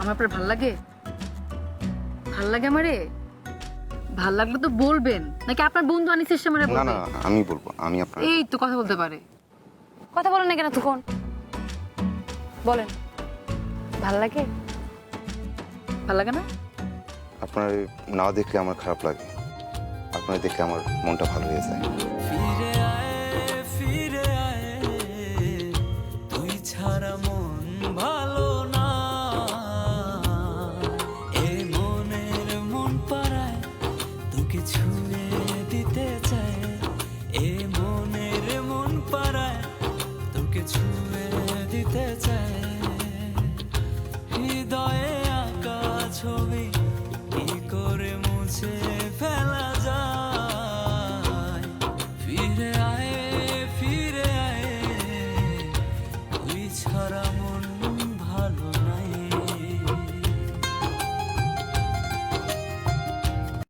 আমার পরে ভালো লাগে? ভালো লাগে আমারে? ভালো লাগলে তো বলবেন। নাকি আপনার বন্ধু আনিস এসে আমারে না বলবে? না আমি বলব আমি আপনার এই তো কথা বলতে পারে। কথা বলেন না কেন তখন? বলেন। ভালো লাগে? ভালো লাগে না? আপনার না দেখলে আমার খারাপ লাগে। আপনার দেখলে আমার মনটা ভালো হয়ে যায়। তোমাকে ছুঁয়ে দিতে চায় এ মন পাড়ায় দিতে হৃদয়ে আঁকা ছবি